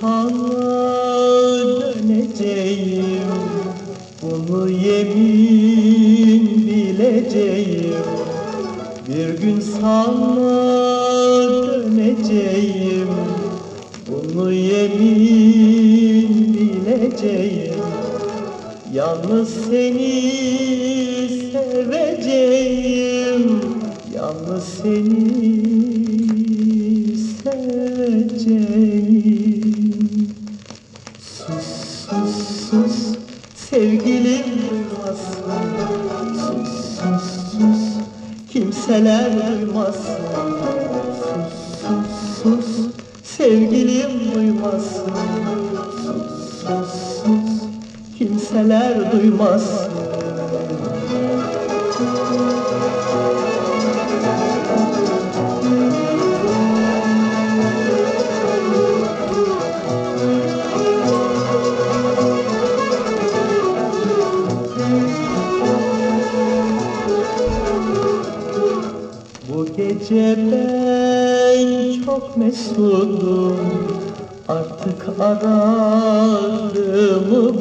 sana döneceğim. Bunu yemin bileceğim. Bir gün sana döneceğim. Bunu yemin bileceğim. Yalnız seni seveceğim. Yalnız seni sevgilim. Duymasın Sus sus sus kimseler duymasın Sus sus sus sevgilim duymasın Sus sus sus kimseler duymasın Bu gece ben çok mesudum Artık aradığımı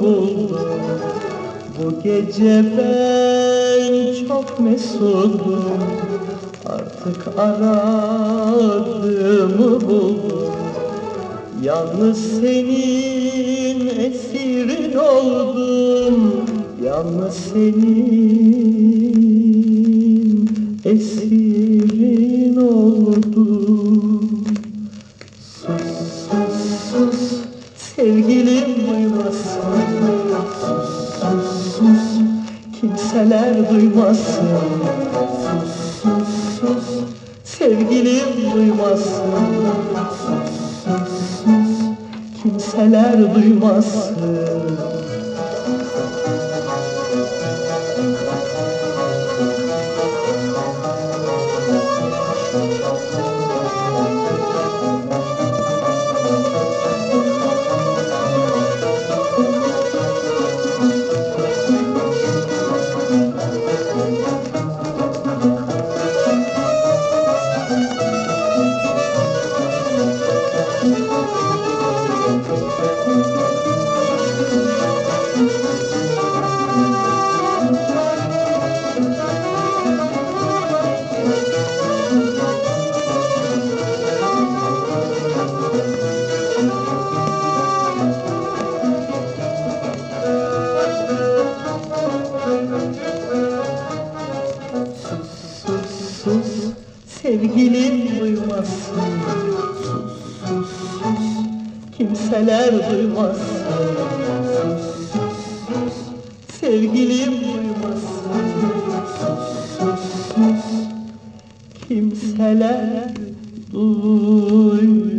buldum. Bu gece ben çok mesudum Artık aradığımı buldum. Yalnız senin esirin oldum. Yalnız senin sus sevgilim duymasın Sus sus sus kimseler duymasın Sus sus sus sevgilim duymasın Sus sus sus kimseler duymasın Sus sevgilim sus kimseler sus sevgilim sus kimseler duymasın